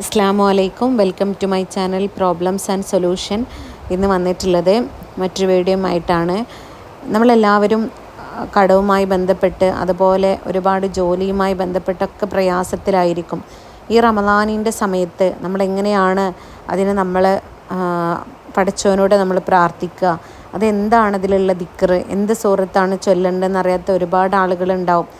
അസ്സാമു അലൈക്കും. Welcome to my channel problems and solution. ഇന്ന് വന്നിട്ടുള്ളത് മറ്റൊരു വീഡിയോയുമായിട്ടാണ്. നമ്മളെല്ലാവരും കടവുമായി ബന്ധപ്പെട്ട് അതുപോലെ ഒരുപാട് ജോലിയുമായി ബന്ധപ്പെട്ടൊക്കെ പ്രയാസത്തിലായിരിക്കും. ഈ റമദാനിന്റെ സമയത്ത് നമ്മളെങ്ങനെയാണ് അതിനെ നമ്മൾ പഠിച്ചവനോട് നമ്മൾ പ്രാർത്ഥിക്കുക? അതെന്താണ് അതിലുള്ള ദിക്കറ് എന്ത് സുഹൃത്താണ് ചൊല്ലേണ്ടതെന്ന് അറിയാത്ത ഒരുപാട് ആളുകളുണ്ടാവും.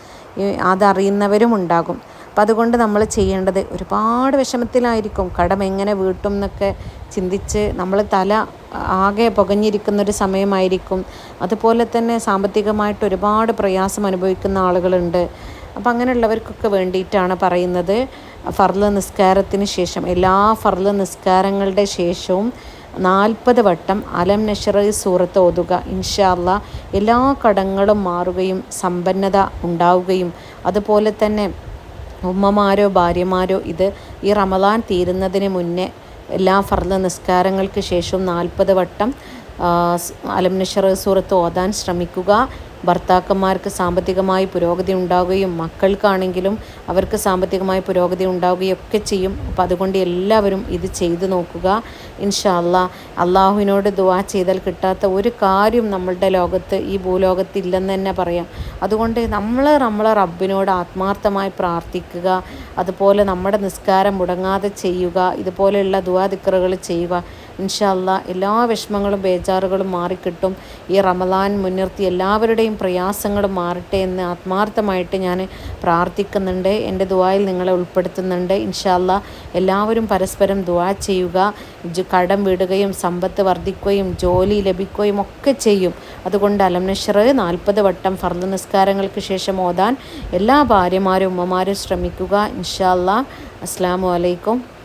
അതറിയുന്നവരും ഉണ്ടാകും. അപ്പം അതുകൊണ്ട് നമ്മൾ ചെയ്യേണ്ടത് ഒരുപാട് വിഷമത്തിലായിരിക്കും. കടം എങ്ങനെ വീട്ടും എന്നൊക്കെ ചിന്തിച്ച് നമ്മൾ തല ആകെ പുകഞ്ഞിരിക്കുന്നൊരു സമയമായിരിക്കും. അതുപോലെ തന്നെ സാമ്പത്തികമായിട്ട് ഒരുപാട് പ്രയാസം അനുഭവിക്കുന്ന ആളുകളുണ്ട്. അപ്പം അങ്ങനെയുള്ളവർക്കൊക്കെ വേണ്ടിയിട്ടാണ് പറയുന്നത്. ഫർൾ നിസ്കാരത്തിന് ശേഷം എല്ലാ ഫർൾ നിസ്കാരങ്ങളുടെ ശേഷവും നാൽപ്പത് വട്ടം അലം നഷറ സൂറത്ത് ഓതുക. ഇൻഷാല്ല എല്ലാ കടങ്ങളും മാറുകയും സമ്പന്നത ഉണ്ടാവുകയും അതുപോലെ തന്നെ ഉമ്മമാരോ ഭാര്യമാരോ ഇത് ഈ റമദാൻ തീരുന്നതിന് മുന്നേ എല്ലാ ഫർദ നിസ്കാരങ്ങൾക്ക് ശേഷവും നാൽപ്പത് വട്ടം അലംനഷർ സൂറത്ത് ഓതാൻ ശ്രമിക്കുക. ഭർത്താക്കന്മാർക്ക് സാമ്പത്തികമായി പുരോഗതി ഉണ്ടാവുകയും മക്കൾക്കാണെങ്കിലും അവർക്ക് സാമ്പത്തികമായി പുരോഗതി ഉണ്ടാവുകയും ഒക്കെ ചെയ്യും. അപ്പോൾ അതുകൊണ്ട് എല്ലാവരും ഇത് ചെയ്തു നോക്കുക. ഇൻഷാ അല്ലാ അള്ളാഹുവിനോട് ദുവാ ചെയ്താൽ കിട്ടാത്ത ഒരു കാര്യം നമ്മളുടെ ലോകത്ത് ഈ ഭൂലോകത്ത് ഇല്ലെന്ന് തന്നെ പറയാം. അതുകൊണ്ട് നമ്മൾ നമ്മളെ റബ്ബിനോട് ആത്മാർത്ഥമായി പ്രാർത്ഥിക്കുക. അതുപോലെ നമ്മുടെ നിസ്കാരം മുടങ്ങാതെ ചെയ്യുക. ഇതുപോലെയുള്ള ദുവാദിക്കറുകൾ ചെയ്യുക. ഇൻഷല്ല എല്ലാ വിഷമങ്ങളും ബേജാറുകളും മാറിക്കിട്ടും. ഈ റമദാൻ മുൻനിർത്തി എല്ലാവരുടെയും പ്രയാസങ്ങളും മാറട്ടെ എന്ന് ആത്മാർത്ഥമായിട്ട് ഞാൻ പ്രാർത്ഥിക്കുന്നുണ്ട്. എന്റെ ദുവായിൽ നിങ്ങളെ ഉൾപ്പെടുത്തുന്നുണ്ട്. ഇൻഷല്ല എല്ലാവരും പരസ്പരം ദുവാ ചെയ്യുക. കടം വിടുകയും സമ്പത്ത് വർദ്ധിക്കുകയും ജോലി ലഭിക്കുകയും ഒക്കെ ചെയ്യും. അതുകൊണ്ട് അലംനഷർ നാൽപ്പത് വട്ടം ഫർദ് നിസ്കാരങ്ങൾക്ക് ശേഷം ഓതാൻ എല്ലാ ഭാര്യമാരും ഉമ്മമാരും ശ്രമിക്കുക. ഇൻഷാല്ല. അസ്സാം വലൈക്കും